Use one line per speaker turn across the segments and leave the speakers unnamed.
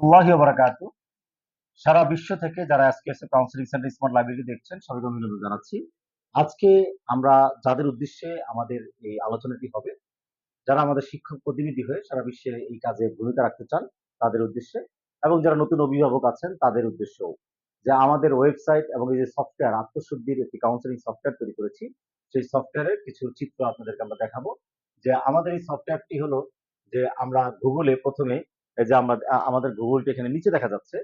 রহমতুল্লাহ বারাকাতু সারা বিশ্ব থেকে যারা SKS counselling centre smart library দেখছেন, সবাইকে অভিনন্দন জানাচ্ছি। আজকে আমরা যাদের উদ্দেশ্যে আমাদের এই আলোচনাটি হবে, যারা আমাদের শিক্ষক প্রতিনিধি হয়ে সারা বিশ্বে এই কাজে ভূমিকা রাখতে চান, তাদের উদ্দেশ্যে, এবং যারা নতুন অভিভাবক আছেন, তাদের উদ্দেশ্যেও। যে আমাদের ওয়েবসাইট এবং এই যে সফটওয়্যার আত্মশুদ্ধির একটি কাউন্সিলিং সফটওয়্যার তৈরি করেছি, সেই সফটওয়্যারের কিছু চিত্র আপনাদেরকে আমরা দেখাবো। যে আমাদের এই সফটওয়্যারটি হলো যে আমরা গুগলে প্রথমে যে আমরা আমাদের গুগলটি এখানে নিচে দেখা যাচ্ছে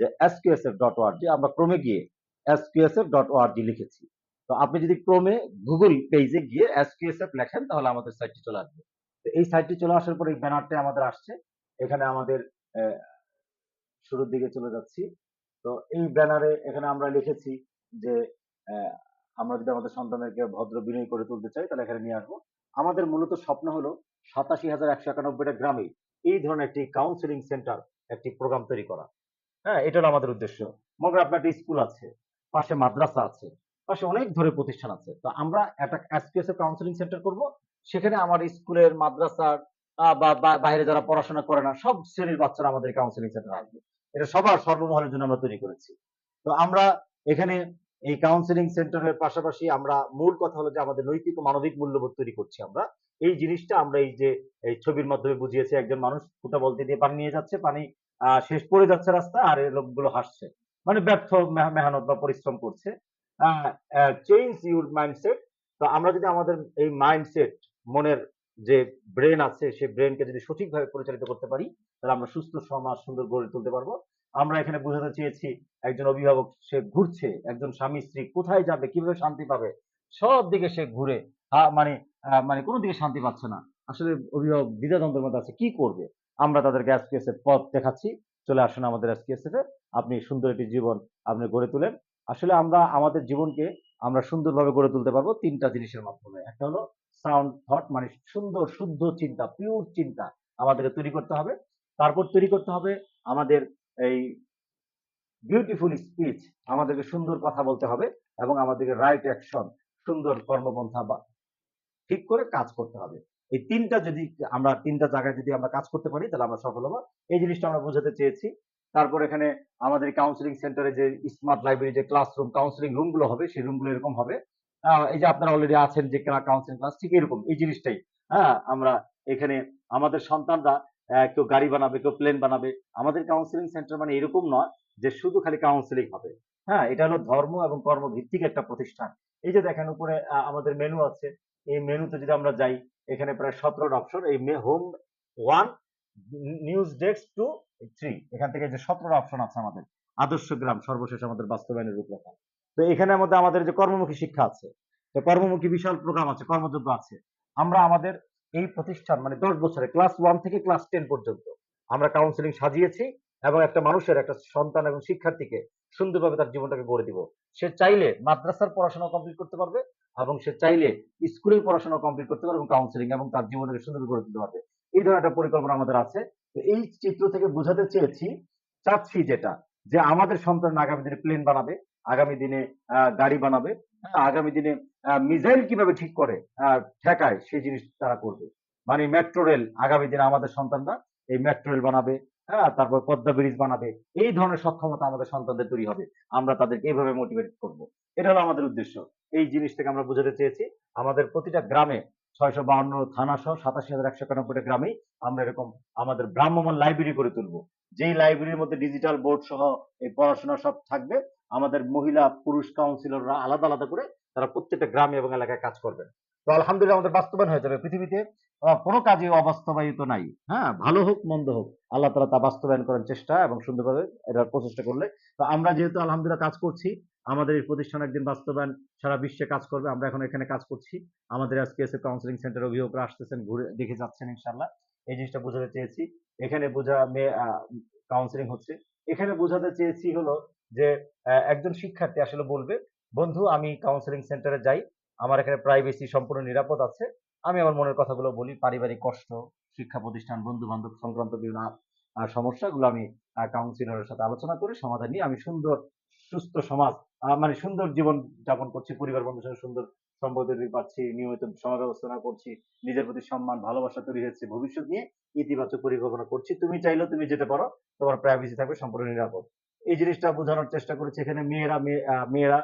যে এসকিউএসএফ ডট ওআরজি আমরা ক্রমে গিয়ে এসকিউএসএফ ডট ওআরজি লিখেছি। তো আপনি যদি ক্রমে গুগল পেজে গিয়ে এসকিউএসএফ লেখেন, তাহলে আমাদের সাইটটি চলে আসবে। তো এই সাইটটি চলে আসার পরে এই ব্যানারটি আমাদের আসছে। এখানে আমাদের শুরুর দিকে চলে যাচ্ছি। তো এই ব্যানারে এখানে আমরা লিখেছি যে আমরা যদি আমাদের সন্তানদেরকে ভদ্র বিনয় করে তুলতে চাই, তাহলে এখানে নিয়ে আসব। আমাদের মূলত স্বপ্ন হলো সাতাশি হাজার একশো একানব্বইটা গ্রামে এই ধরনের একটি কাউন্সিলিং সেন্টার একটি প্রোগ্রাম তৈরি করা। হ্যাঁ এটা হলো আমাদের উদ্দেশ্য। করেন আপনার একটা স্কুল আছে, পাশে মাদ্রাসা আছে, পাশে অনেক ধরে প্রতিষ্ঠান আছে। তো আমরা একটা এসপিএস কাউন্সিলিং সেন্টার করব, সেখানে আমার স্কুলের মাদ্রাসার বা- বাইরে যারা পড়াশোনা করে না, সব শ্রেণির বাচ্চারা আমাদের কাউন্সিলিং সেন্টার আসবে। এটা সবার সর্বমহলের জন্য আমরা তৈরি করেছি। তো আমরা এখানে এই কাউন্সিলিং সেন্টারের পাশাপাশি আমরা মূল কথা হলো যে আমাদের নৈতিক ও মানবিক মূল্যবোধ তৈরি করছি আমরা। এই জিনিসটা আমরা এই যে, এই ছবির মাধ্যমে বুঝিয়েছি, একজন মানুষ ফুটা বলতে দিয়ে পানি নিয়ে যাচ্ছে, পানি শেষ পড়ে যাচ্ছে রাস্তা আর এই লোকগুলো হাসছে মানে ব্যর্থ মেহনত বা পরিশ্রম করছে। চেঞ্জ ইউর মাইন্ডসেট তো আমরা যদি আমাদের এই মাইন্ডসেট মনের যে ব্রেন আছে, সেই ব্রেনকে যদি সঠিকভাবে পরিচালিত করতে পারি, তাহলে আমরা সুস্থ সমাজ, সুন্দর গড়ে তুলতে পারব। আমরা এখানে বোঝাতে চেয়েছি, একজন অভিভাবক সে ঘুরছে, একজন স্বামী স্ত্রী কোথায় যাবে, কীভাবে শান্তি পাবে সব দিকে সে ঘুরে। মানে মানে কোনো দিকে শান্তি পাচ্ছে না। আসলে অভিভাবক দ্বিধাদ্বন্দ্বের মধ্যে আছে, কি করবে? আমরা তাদেরকে এসপিএস এর পথ দেখাচ্ছি। চলে আসুন আমাদের এসপিএস এ। আপনি সুন্দর একটি জীবন আপনি গড়ে তুলেন। আসলে আমরা, আমাদের জীবনকে আমরা সুন্দরভাবে গড়ে তুলতে পারব তিনটা জিনিসের মাধ্যমে। একটা হলো সাউন্ড থট মানে সুন্দর, শুদ্ধ চিন্তা পিওর চিন্তা আমাদেরকে তৈরি করতে হবে। তারপর তৈরি করতে হবে আমাদের এই বিউটিফুল স্পিচ আমাদেরকে সুন্দর কথা বলতে হবে এবং আমাদেরকে রাইট অ্যাকশন সুন্দর কর্মপন্থা বা ঠিক করে কাজ করতে হবে। এই তিনটা যদি আমরা তিনটা জায়গায় যদি আমরা কাজ করতে পারি, তাহলে আমরা সফল হব। এই জিনিসটা আমরা বোঝাতে চেয়েছি। তারপর এখানে আমাদের কাউন্সিলিং সেন্টারে যে স্মার্ট লাইব্রেরি যে ক্লাসরুম কাউন্সিলিং রুমগুলো হবে, সেই রুমগুলো এরকম হবে। এই যে আপনারা অলরেডি আছেন যে কাউন্সিলিং ক্লাস ঠিক এরকম। এই জিনিসটাই। হ্যাঁ আমরা এখানে আমাদের সন্তানরা কেউ গাড়ি বানাবে, কেউ প্লেন বানাবে। আমাদের কাউন্সিলিং সেন্টার মানে এরকম নয় যে শুধু খালি কাউন্সিলিং হবে। হ্যাঁ এটা হলো ধর্ম এবং কর্ম ভিত্তিক একটা প্রতিষ্ঠান। এই যে দেখেন উপরে আমাদের মেনু আছে। এই মেনুতে যদি আমরা যাই, এখানে প্রায় সতেরোটা অপশন এই home, one, news desk two three. এখান থেকে যে সতেরোটা অপশন আছে আমাদের, আদর্শ গ্রাম, সর্বশেষ আমাদের বাস্তবায়নের রূপরেখা। তো এখানে মধ্যে আমাদের যে কর্মমুখী শিক্ষা আছে, তো কর্মমুখী বিশাল প্রোগ্রাম আছে কর্মযোগ্য আছে। আমরা আমাদের এই প্রতিষ্ঠান মানে দশ বছরে ক্লাস ওয়ান থেকে ক্লাস টেন পর্যন্ত, আমরা কাউন্সিলিং সাজিয়েছি এবং একটা মানুষের, একটা সন্তান এবং শিক্ষার্থীকে সুন্দরভাবে তার জীবনটাকে গড়ে দিব। সে চাইলে মাদ্রাসার পড়াশোনা কমপ্লিট করতে পারবে এবং সে চাইলে স্কুলের পড়াশোনা কমপ্লিট করতে পারবে এবং কাউন্সিলিং এবং তার জীবনকে সুন্দর করে তুলতে পারবে। এই ধরনের একটা পরিকল্পনা আমাদের আছে। তো এই চিত্র থেকে বোঝাতে চেয়েছি চাচ্ছি যেটা যে আমাদের সন্তান আগামী দিনে প্লেন বানাবে আগামী দিনে আহ, গাড়ি বানাবে হ্যাঁ, আগামী দিনে মিসাইল কীভাবে ঠিক করে আহ, ঠেকায় সেই জিনিস তারা করবে। মানে মেট্রো রেল আগামী দিনে আমাদের সন্তানরা এই মেট্রো রেল বানাবে হ্যাঁ তারপর পদ্মা ব্রিজ বানাবে। এই ধরনের সক্ষমতা আমাদের সন্তানদের তৈরি হবে। আমরা তাদেরকে এইভাবে মোটিভেট করব। এটা হলো আমাদের উদ্দেশ্য। এই জিনিস থেকে আমরা বোঝাতে চেয়েছি, আমাদের প্রতিটা গ্রামে ছয়শো বাহান্ন থানা সহ সাতাশি হাজার একশো একানব্বইটা গ্রামেই আমরা এরকম আমাদের ভ্রাম্যমান লাইব্রেরি করে তুলবো। যেই লাইব্রেরির মধ্যে ডিজিটাল বোর্ড সহ এই পড়াশোনা সব থাকবে, আমাদের মহিলা, পুরুষ কাউন্সিলররা আলাদা আলাদা করে তারা প্রত্যেকটা গ্রামে এবং এলাকায় কাজ করবেন। তো আলহামদুলিল্লাহ আমাদের বাস্তবায়ন হয়ে যাবে পৃথিবীতে। কোনো কাজে অবাস্তবায়িত নাই। হ্যাঁ ভালো হোক, মন্দ হোক, আল্লাহ তালা তা বাস্তবায়ন করার চেষ্টা এবং সুন্দরভাবে এটার প্রচেষ্টা করলে। তো আমরা যেহেতু আলহামদুলিল্লাহ কাজ করছি, আমাদের এই প্রতিষ্ঠান একদিন বাস্তবায়ন সারা বিশ্বে কাজ করবে, আমরা এখন এখানে কাজ করছি। আমাদের আজকে এসে কাউন্সিলিং সেন্টার অভিভাবকরা আসতেছেন, ঘুরে দেখে যাচ্ছেন ইনশাল্লাহ এই জিনিসটা বোঝাতে চেয়েছি। এখানে বোঝা মেয়ে কাউন্সিলিং হচ্ছে। এখানে বোঝাতে চেয়েছি হলো যে একজন শিক্ষার্থী আসলে বলবে, বন্ধু, আমি কাউন্সিলিং সেন্টারে যাই। আমার এখানে প্রাইভেসি সম্পূর্ণ নিরাপদ আছে। আমি আমার মনের কথাগুলো বলি, পারিবারিক কষ্ট, শিক্ষা প্রতিষ্ঠান বন্ধু বান্ধব সংক্রান্ত বিভিন্ন সমস্যাগুলো আমি কাউন্সিলরের সাথে আলোচনা করে সমাধান নিয়ে আমি সুন্দর, সুস্থ সমাজ মানে সুন্দর জীবন যাপন করছি, পরিবার বন্ধুর সাথে সুন্দর সম্পদ তৈরি পাচ্ছি নিয়মিত সমাজ ব্যবস্থাপনা করছি, নিজের প্রতি সম্মান, ভালোবাসা তৈরি হচ্ছে ভবিষ্যৎ নিয়ে ইতিবাচক পরিকল্পনা করছি। তুমি চাইলেও তুমি যেতে পারো, তোমার প্রাইভেসি থাকবে সম্পূর্ণ নিরাপদ। এই জিনিসটা বোঝানোর চেষ্টা করেছি এখানে মেয়েরা মেয়েরা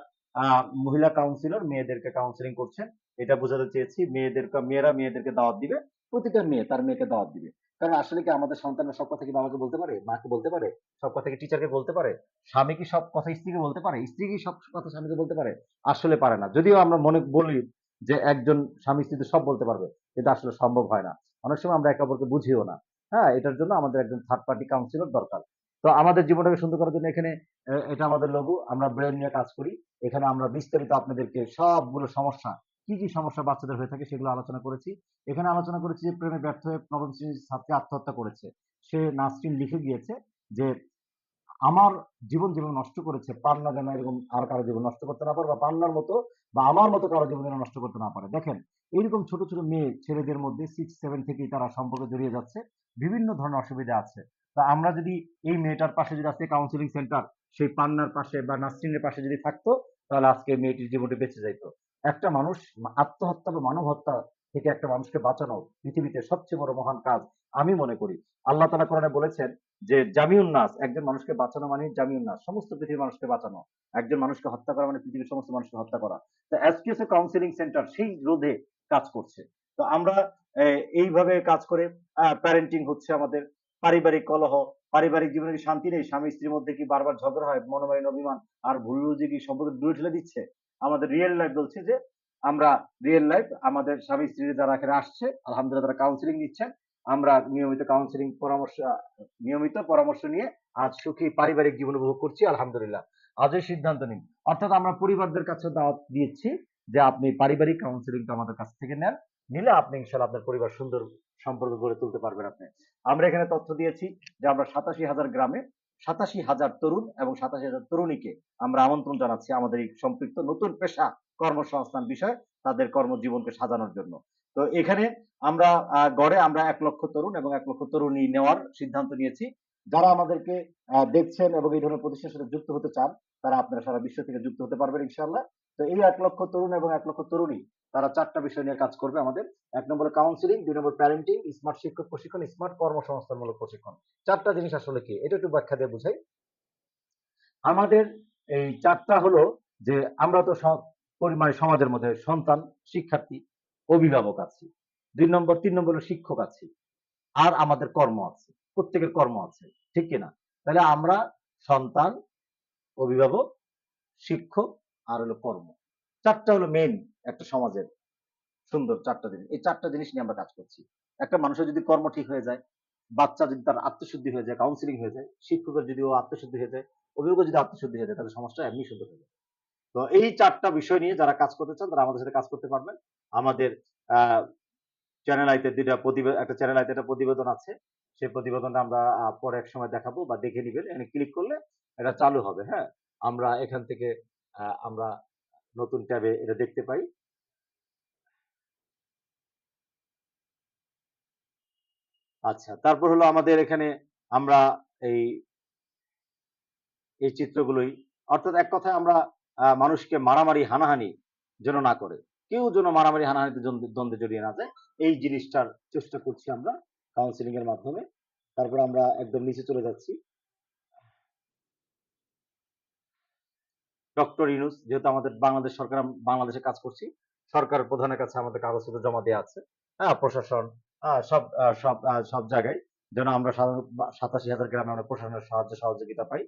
মহিলা কাউন্সিলর মেয়েদেরকে কাউন্সিলিং করছেন। এটা বোঝাতে চেয়েছি, মেয়েদেরকে, মেয়েরা মেয়েদেরকে দাওয়াত দিবে, প্রতিটা মেয়ে তার মেয়েকে দাওয়াত দিবে। কারণ আসলে কি আমাদের সন্তানরা সব কথা কি বাবাকে বলতে পারে, মাকে বলতে পারে, সব কথা কি টিচারকে বলতে পারে, স্বামী কি সব কথা স্ত্রীকে বলতে পারে, স্ত্রী কি সব কথা স্বামীকে বলতে পারে? আসলে পারে না। যদিও আমরা মনে বলি যে একজন স্বামী স্ত্রী তো সব বলতে পারবে, কিন্তু আসলে সম্ভব হয় না। অনেক সময় আমরা একে অপরকে বুঝিও না। হ্যাঁ এটার জন্য আমাদের একজন থার্ড পার্টি কাউন্সিলর দরকার। তো আমাদের জীবনটাকে সুন্দর করার জন্য এখানে এটা আমাদের লঘু। আমরা ব্রেন নিয়ে কাজ করি। এখানে আমরা বিস্তারিত আপনাদেরকে সবগুলো সমস্যা, কি কি সমস্যা বাচ্চাদের হয়ে থাকে সেগুলো আলোচনা করেছি। এখানে আলোচনা করেছি যে প্রেমে ব্যর্থ হয়ে নবম শ্রেণির ছাত্রী আত্মহত্যা করেছে। সে নাসরিন লিখে গিয়েছে যে, আমার জীবন জীবন নষ্ট করেছে, পান্না যেন এরকম আর কারও জীবন নষ্ট করতে না পারে বা পান্নার মতো বা আমার মতো কারও জীবন যেন নষ্ট করতে না পারে। দেখেন, এইরকম ছোট ছোট মেয়ে, ছেলেদের মধ্যে সিক্স সেভেন থেকেই তারা সম্পর্কে জড়িয়ে যাচ্ছে। বিভিন্ন ধরনের অসুবিধা আছে। তা আমরা যদি এই মেয়েটার পাশে যদি আজকে কাউন্সিলিং সেন্টার সেই পান্নার পাশে বা নাসরিনের পাশে যদি থাকতো, তাহলে আজকে মেয়েটির জীবনটি বেঁচে যাইতো। একটা মানুষ আত্মহত্যা বা মানব হত্যা থেকে একটা মানুষকে বাঁচানো পৃথিবীতে সবচেয়ে বড় মহান কাজ আমি মনে করি। আল্লাহ তালা কোরআনে বলেছেন যে, জামিউন নাস, একজন মানুষকে বাঁচানো মানে জামিউন নাস, সমস্ত পৃথিবীর মানুষকে বাঁচানো। একজন মানুষকে হত্যা করা মানে পৃথিবীর সমস্ত মানুষকে হত্যা করা। তো এসকিউএস কাউন্সিলিং সেন্টার সেই রোধে কাজ করছে। তো আমরা এইভাবে কাজ করে প্যারেন্টিং হচ্ছে আমাদের। পারিবারিক কলহ, পারিবারিক জীবনে কি শান্তি নেই, স্বামী স্ত্রীর মধ্যে কি বারবার ঝগড়া হয়, মনোমালিন্য, অভিমান, আর ভুল বুঝে কি সম্পর্ক দূরে ঠেলে দিচ্ছে? আমাদের রিয়েল লাইফ বলছে যে, আমরা রিয়েল লাইফ আমাদের স্বামী স্ত্রী যারা এখানে আসছে, আলহামদুলিল্লাহ তারা কাউন্সিলিং নিচ্ছেন। আমরা নিয়মিত কাউন্সিলিং পরামর্শ, নিয়মিত পরামর্শ নিয়ে আজ সুখী পারিবারিক জীবন উপভোগ করছি, আলহামদুলিল্লাহ। আজই সিদ্ধান্ত নিন। অর্থাৎ আমরা পরিবারদের কাছে দাওয়াত দিয়েছি যে, আপনি পারিবারিক কাউন্সিলিংটা আমাদের কাছ থেকে নেন। নিলে আপনি ইনশাল্লাহ আপনার পরিবার সুন্দর সম্পর্ক গড়ে তুলতে পারবেন আপনি। আমরা এখানে তথ্য দিয়েছি যে আমরা সাতাশি হাজার গ্রামে সাতাশি হাজার তরুণ এবং সাতাশি হাজার তরুণীকে আমরা আমন্ত্রণ জানাচ্ছি আমাদের এই সম্পৃক্ত নতুন পেশা কর্মসংস্থান বিষয়, তাদের কর্মজীবনকে সাজানোর জন্য। তো এখানে আমরা গড়ে আমরা এক লক্ষ তরুণ এবং এক লক্ষ তরুণী নেওয়ার সিদ্ধান্ত নিয়েছি। যারা আমাদেরকে দেখছেন এবং এই ধরনের প্রতিষ্ঠানের সাথে যুক্ত হতে চান, তারা আপনারা সারা বিশ্ব থেকে যুক্ত হতে পারবেন ইনশাল্লাহ তো এই এক লক্ষ তরুণ এবং এক লক্ষ তরুণী তারা চারটা বিষয় নিয়ে কাজ করবে আমাদের। এক নম্বরে কাউন্সিলিং দুই নম্বর প্যারেন্টিং স্মার্ট শিক্ষক প্রশিক্ষণ স্মার্ট কর্মসংস্থানমূলক প্রশিক্ষণ। চারটা জিনিস আসলে কি? এটা একটু ব্যাখ্যা দিয়ে বুঝাই। আমাদের এই চারটা হলো যে আমরা তো সব- পরি- মানে সমাজের মধ্যে সন্তান, শিক্ষার্থী, অভিভাবক আছি। দুই নম্বর, তিন নম্বর শিক্ষক আছি। আর আমাদের কর্ম আছে। প্রত্যেকের কর্ম আছে। ঠিক কিনা? তাহলে আমরা সন্তান, অভিভাবক, শিক্ষক, আর হলো কর্ম। চারটা হলো মেইন একটা সমাজের সুন্দর চারটা জিনিস। এই চারটা জিনিস নিয়ে আমরা কাজ করছি। একটা মানুষের যদি কর্ম ঠিক হয়ে যায়, বাচ্চা যদি তার আত্মশুদ্ধি হয়ে যায় কাউন্সিলিং হয়ে যায়, শিক্ষকের যদি ও আত্মশুদ্ধি হয়ে যায় অভিভাবক যদি আত্মশুদ্ধি হয়ে যায়, তাহলে সমাজটা এমনি সুন্দর হয়ে যায় তো এই চারটা বিষয় নিয়ে যারা কাজ করতে চান, তারা আমাদের সাথে কাজ করতে পারবেন। আমাদের চ্যানেল আইতে দুইটা প্রতিবেদন একটা চ্যানেল আইতে একটা প্রতিবেদন আছে। সেই প্রতিবেদনটা আমরা পরে এক সময় দেখাবো বা দেখে নিবেন। এখানে ক্লিক করলে এটা চালু হবে হ্যাঁ? আমরা এখান থেকে আমরা নতুন ট্যাবে এটা দেখতে পাই। আচ্ছা তারপর হলো আমাদের এখানে আমরা এই এই চিত্রগুলোই, অর্থাৎ এক কথায় আমরা মানুষকে মারামারি, হানাহানি যেন না করে। কেউ যেন মারামারি, হানাহানিতে দ্বন্দ্বে জড়িয়ে না যায়। এই জিনিসটার চেষ্টা করছি আমরা কাউন্সিলিং এর মাধ্যমে। তারপর আমরা একদম নিচে চলে যাচ্ছি। ডক্টর ইউনুস, যেহেতু আমাদের বাংলাদেশ সরকার বাংলাদেশে কাজ করছি সরকার প্রধানের কাছে আমাদের কাগজপত্র জমা দেওয়া আছে। হ্যাঁ প্রশাসন সব সব সব জায়গায়। যেন আমরা সাতাশি হাজার গ্রামে আমরা প্রশাসনের সাহায্য, সহযোগিতা পাই।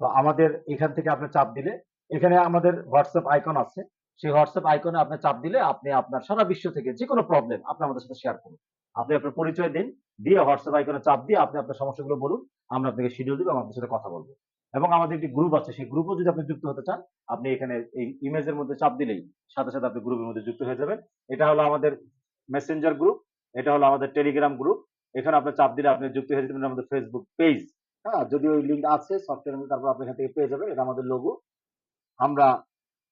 তো আমাদের এখান থেকে আপনি চাপ দিলে, এখানে আমাদের হোয়াটসঅ্যাপ আইকন আছে। সেই হোয়াটসঅ্যাপ আইকনে আপনি চাপ দিলে আপনি আপনার সারা বিশ্ব থেকে যে কোনো প্রবলেম আপনি আমাদের সাথে শেয়ার করুন। আপনি আপনার পরিচয় দিন, দিয়ে হোয়াটসঅ্যাপ আইকনে চাপ দিয়ে আপনি আপনার সমস্যাগুলো বলুন, আমরা আপনাকে শিডিউল দিব আপনার সাথে কথা বলব। এবং আমাদের একটি গ্রুপ আছে। সেই গ্রুপও যদি আপনি যুক্ত হতে চান, আপনি এখানে এই ইমেজের মধ্যে চাপ দিলেই সাথে সাথে আপনি গ্রুপের মধ্যে যুক্ত হয়ে যাবেন। এটা হলো আমাদের মেসেঞ্জার গ্রুপ এটা হলো আমাদের টেলিগ্রাম গ্রুপ এখানে আপনি চাপ দিলে আপনি যুক্ত হয়ে যাবেন আমাদের ফেসবুক পেজ হ্যাঁ যদি ওই লিঙ্ক আছে সফটওয়্যার মধ্যে, তারপর আপনি এখান থেকে পেয়ে যাবেন। এটা আমাদের লোগো আমরা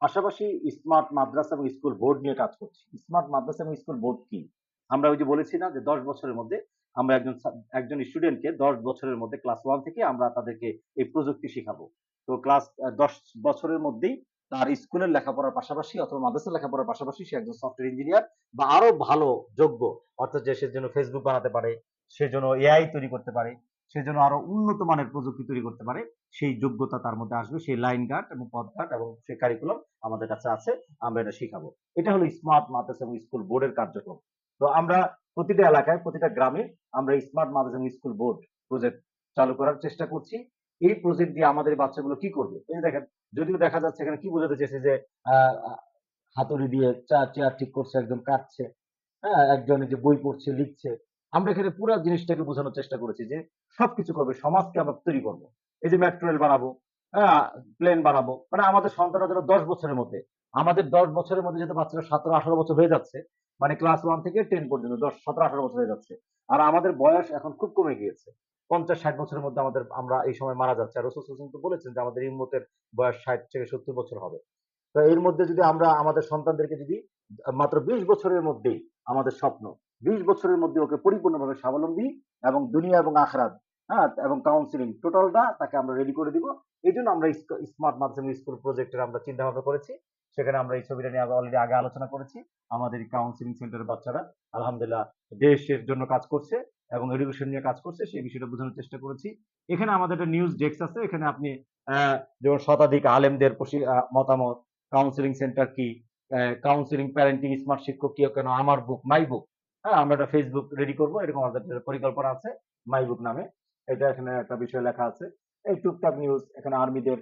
পাশাপাশি স্মার্ট মাদ্রাসা এবং স্কুল বোর্ড নিয়ে কাজ করছি। স্মার্ট মাদ্রাসা এবং স্কুল বোর্ড কি? আমরা ওই যে বলেছি না যে দশ বছরের মধ্যে আমরা একজন একজন স্টুডেন্টকে দশ বছরের মধ্যে ক্লাস ওয়ান থেকে আমরা তাদেরকে এই প্রযুক্তি শেখাবো। তো ক্লাস দশ বছরের মধ্যেই তার স্কুলের লেখাপড়ার পাশাপাশি অথবা মাদ্রাসার লেখাপড়ার পাশাপাশি সে একজন সফটওয়্যার ইঞ্জিনিয়ার বা আরও ভালো, যোগ্য, অর্থাৎ যে সে যেন ফেসবুক বানাতে পারে, সে যেন এআই তৈরি করতে পারে সেজন্য আরও উন্নত মানের প্রযুক্তি তৈরি করতে পারে, সেই যোগ্যতা তার মধ্যে আসবে, সেই লাইন গার্ড এবং পথ গার্ড এবং সেই কারিকুলাম আমাদের কাছে আছে, আমরা এটা শিখাবো। এটা হলো স্মার্ট মাদ্রাসা এবং স্কুল বোর্ডের কার্যক্রম। তো আমরা প্রতিটা এলাকায়, প্রতিটা গ্রামে আমরা স্মার্ট মাদ্রাসা স্কুল বোর্ড প্রজেক্ট চালু করার চেষ্টা করছি। এই প্রজেক্ট দিয়ে আমাদের বাচ্চাগুলো কি করবে? দেখেন, যদিও দেখা যাচ্ছে এখানে কি বোঝাতে চেয়েছে যে হাতুড়ি দিয়ে চেয়ার ঠিক করছে, একজন কাটছে হ্যাঁ একজন যে বই পড়ছে, লিখছে। আমরা এখানে পুরো জিনিসটাকে বোঝানোর চেষ্টা করেছি যে, সবকিছু করবে, সমাজকে আমরা তৈরি করব। এই যে মেট্রো রেল বানাবো হ্যাঁ প্লেন বানাবো। মানে আমাদের সন্তানরা যেন দশ বছরের মধ্যে, আমাদের দশ বছরের মধ্যে যেহেতু বাচ্চারা সতেরো, আঠারো বছর হয়ে যাচ্ছে মানে ক্লাস ওয়ান থেকে টেন পর্যন্ত, দশ, সতেরো, আঠারো বছর হয়ে যাচ্ছে। আর আমাদের বয়স এখন খুব কমে গিয়েছে। পঞ্চাশ, ষাট বছরের মধ্যে আমাদের, আমরা এই সময় মারা যাচ্ছে। আর রসুল হোসেন তো বলেছেন যে আমাদের ইম্মতের বয়স ষাট থেকে সত্তর বছর হবে। তো এর মধ্যে যদি আমরা আমাদের সন্তানদেরকে যদি মাত্র বিশ বছরের মধ্যেই আমাদের স্বপ্ন, বিশ বছরের মধ্যে ওকে পরিপূর্ণভাবে স্বাবলম্বী এবং দুনিয়া এবং আখরাত হ্যাঁ এবং কাউন্সিলিং টোটালটা তাকে আমরা রেডি করে দিব। এই জন্য আমরা স্মার্ট মাধ্যম স্কুল প্রজেক্টের আমরা চিন্তা ভাবনা করেছি। সেখানে আমরা এই ছবিটা নিয়ে অলরেডি আগে আলোচনা করেছি। আমাদের কাউন্সিলিং সেন্টারের বাচ্চারা আলহামদুলিল্লাহ দেশের জন্য কাজ করছে এবং এডুকেশন নিয়ে কাজ করছে, সেই বিষয়টা বোঝানোর চেষ্টা করেছি। এখানে আমাদের একটা নিউজ ডেস্ক আছে, এখানে আপনি যেমন শতাধিক আলেমদের মতামত কাউন্সিলিং সেন্টার কি কাউন্সিলিং প্যারেন্টিং স্মার্ট শিক্ষক কি, কেন আমার বুক মাই বুক হ্যাঁ আমরা একটা ফেসবুক রেডি করব, এরকম আমাদের পরিকল্পনা আছে মাই বুক নামে। এটা এখানে একটা বিষয় লেখা আছে। এই টুকটাক নিউজ এখানে আর্মিদের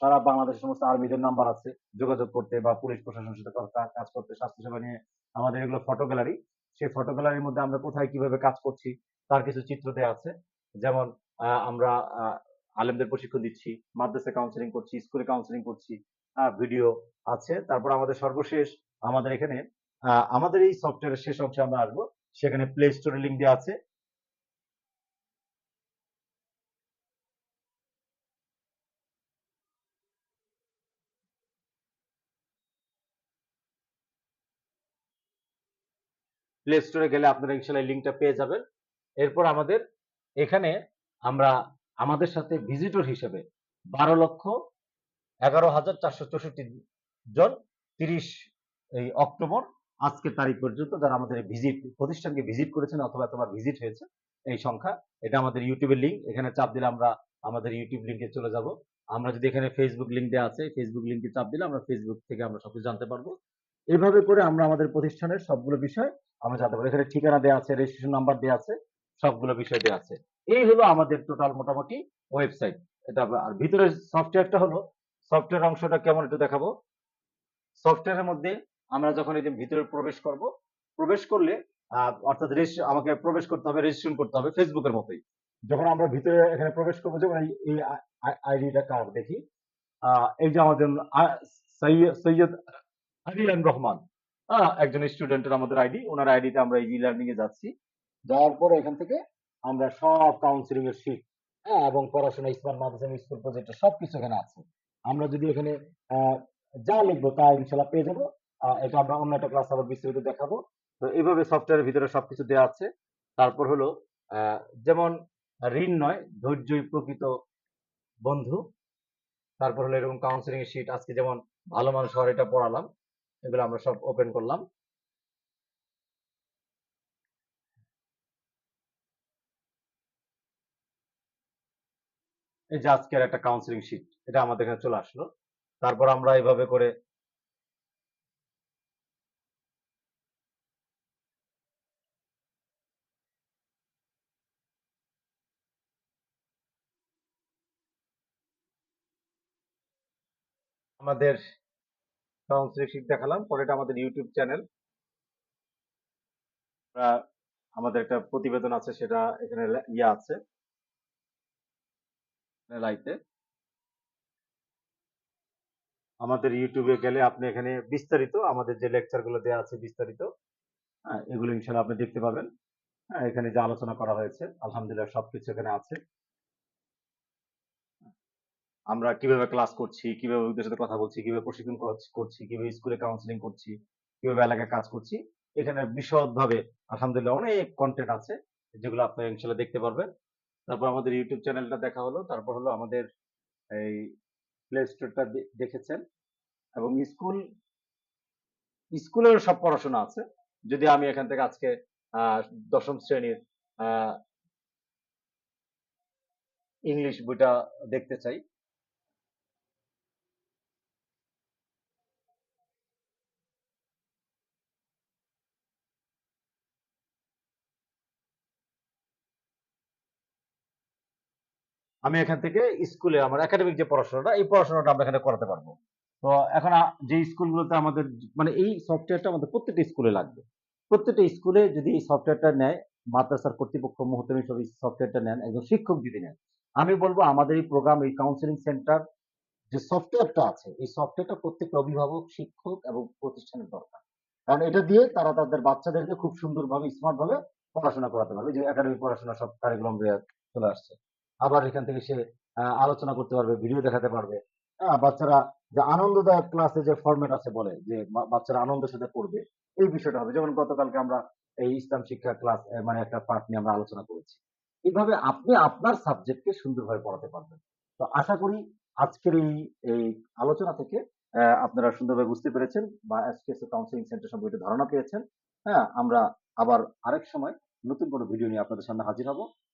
সারা বাংলাদেশের সমস্ত আর্মিদের নাম্বার আছে, যোগাযোগ করতে বা পুলিশ প্রশাসনের সাথে কাজ করতে, স্বাস্থ্যসেবা নিয়ে আমাদের এগুলো ফটো গ্যালারি সেই ফটো গ্যালারির মধ্যে আমরা কোথায় কীভাবে কাজ করছি, তার কিছু চিত্র দেওয়া আছে। যেমন আমরা আলেমদের প্রশিক্ষণ দিচ্ছি, মাদ্রাসা কাউন্সিলিং করছি স্কুলে কাউন্সিলিং করছি ভিডিও আছে। তারপর আমাদের সর্বশেষ আমাদের এখানে আমাদের এই সফটওয়্যারের শেষ অংশে আমরা আসব। সেখানে প্লে স্টোরে লিঙ্ক দেওয়া আছে। প্লে স্টোরে গেলে আপনারা ইনশাল্লাহ লিঙ্কটা পেয়ে যাবেন। এরপর আমাদের এখানে আমরা আমাদের সাথে ভিজিটর হিসেবে বারো লক্ষ এগারো হাজার চারশো চৌষট্টি জন তিরিশ এই অক্টোবর আজকের তারিখ পর্যন্ত যারা আমাদের ভিজিট প্রতিষ্ঠানকে ভিজিট করেছেন অথবা তোমার ভিজিট হয়েছে, এই সংখ্যা, এটা আমাদের ইউটিউবের লিঙ্ক এখানে চাপ দিলে আমরা আমাদের ইউটিউব লিঙ্কে চলে যাব। আমরা যদি এখানে ফেসবুক লিঙ্ক দেওয়া আছে ফেসবুক লিঙ্কে চাপ দিলে আমরা ফেসবুক থেকে আমরা সবকিছু জানতে পারব। এইভাবে করে আমরা আমাদের প্রতিষ্ঠানের সবগুলো বিষয় আমরা জানতে পারব এখানে ঠিকানা দেওয়া আছে রেজিস্ট্রেশন নাম্বার দেওয়া আছে, সবগুলো বিষয় দেওয়া আছে। এই হলো আমাদের টোটাল মোটামুটি ওয়েবসাইট এটা আর ভিতরে সফটওয়্যারটা হলো সফটওয়্যার অংশটা কেমন একটু দেখাবো। সফটওয়্যারের মধ্যে আমরা যখন এই যে ভিতরে প্রবেশ করব, প্রবেশ করলে অর্থাৎ আমাকে প্রবেশ করতে হবে রেজিস্ট্রেশন করতে হবে ফেসবুকের মতোই। যখন আমরা ভিতরে এখানে প্রবেশ করব, যখন এই- আইডিটা কার দেখি এই যে আমাদের সৈয়দ আরিয়ান রহমান। আহ, একজন স্টুডেন্টের আমাদের আইডি ওনার আইডিতে আমরা এই লার্নিং এ যাচ্ছি। যাওয়ার পরে এখান থেকে আমরা সব কাউন্সিলিং এর শিট হ্যাঁ এবং পড়াশোনা স্মার্ট মাদ্রাসা স্কুল প্রজেক্টের সবকিছু এখানে আছে। আমরা যদি এখানে যা লিখব তা ইনশাল্লাহ পেয়ে যাব। এটা আমরা অন্য একটা ক্লাস আবার বিস্তারিত দেখাবো। তো এইভাবে সফটওয়্যারের ভিতরে সবকিছু দেওয়া আছে। তারপর হলো যেমন ঋণ নয় ধৈর্যই প্রকৃত বন্ধু। তারপর হলো এরকম কাউন্সিলিং এর শিট আজকে যেমন ভালো মানুষ হওয়ার এটা পড়ালাম। এগুলো আমরা সব ওপেন করলাম। এই যে আজকের একটা কাউন্সিলিং শিট এটা আমাদের এখানে চলে আসলো। তারপর আমরা এইভাবে করে আমাদের কাউন্সিলিং দেখালাম। পরে এটা আমাদের ইউটিউব চ্যানেল আমাদের একটা প্রতিবেদন আছে, সেটা এখানে ইয়ে আছে। লাইতে আমাদের ইউটিউবে গেলে আপনি এখানে বিস্তারিত, আমাদের যে লেকচারগুলো দেওয়া আছে বিস্তারিত হ্যাঁ এগুলো ইনশাল্লাহ আপনি দেখতে পাবেন। হ্যাঁ এখানে যে আলোচনা করা হয়েছে, আলহামদুলিল্লাহ সবকিছু এখানে আছে। আমরা কীভাবে ক্লাস করছি, কীভাবে ওদের সাথে কথা বলছি, কীভাবে প্রশিক্ষণ করছি- কীভাবে স্কুলে কাউন্সিলিং করছি, কীভাবে এলাকায় কাজ করছি, এখানে বিশদ ভাবে আলহামদুলিল্লাহ অনেক কন্টেন্ট আছে যেগুলো আপনি ইনশাল্লাহ দেখতে পারবেন। তারপর আমাদের ইউটিউব চ্যানেলটা দেখা হলো, তারপর হলো আমাদের এই প্লে স্টোরটা দেখেছেন এবং স্কুল স্কুলের সব পড়াশোনা আছে। যদি আমি এখান থেকে আজকে দশম শ্রেণির ইংলিশ বইটা দেখতে চাই আমি এখান থেকে স্কুলে আমার একাডেমিক যে পড়াশোনাটা, এই পড়াশোনাটা আমরা এখানে করাতে পারব। তো এখন যে স্কুলগুলোতে আমাদের মানে এই সফটওয়্যারটা আমাদের প্রত্যেকটা স্কুলে লাগবে। প্রত্যেকটা স্কুলে যদি এই সফটওয়্যারটা নেয়, মাদ্রাসার কর্তৃপক্ষ মুহূর্তে সব এই সফটওয়্যারটা নেন, একজন শিক্ষক যদি নেন, আমি বলব আমাদের এই প্রোগ্রাম এই কাউন্সিলিং সেন্টার যে সফটওয়্যারটা আছে, এই সফটওয়্যারটা প্রত্যেকটা অভিভাবক, শিক্ষক এবং প্রতিষ্ঠানের দরকার। কারণ এটা দিয়ে তারা তাদের বাচ্চাদেরকে খুব সুন্দরভাবে স্মার্ট ভাবে পড়াশোনা করাতে পারবে। যে একাডেমিক পড়াশোনা সব কারিকুলাম চলে আসছে। আবার এখান থেকে সে আলোচনা করতে পারবে ভিডিও দেখাতে পারবে। হ্যাঁ বাচ্চারা যে আনন্দদায়ক ক্লাসে যে ফরম্যাট আছে বলে, যে বাচ্চারা আনন্দের সাথে পড়বে, এই বিষয়টা হবে। যেমন গতকালকে আমরা এই ইসলাম শিক্ষা ক্লাস মানে একটা পার্ট নিয়ে আমরা আলোচনা করেছি। এইভাবে আপনি আপনার সাবজেক্টকে সুন্দরভাবে পড়াতে পারবেন। তো আশা করি আজকের এই এই আলোচনা থেকে আপনারা সুন্দরভাবে বুঝতে পেরেছেন বা কাউন্সিলিং সেন্টার সম্পর্কে ধারণা পেয়েছেন। হ্যাঁ আমরা আবার আরেক সময় নতুন কোনো ভিডিও নিয়ে আপনাদের সামনে হাজির হব।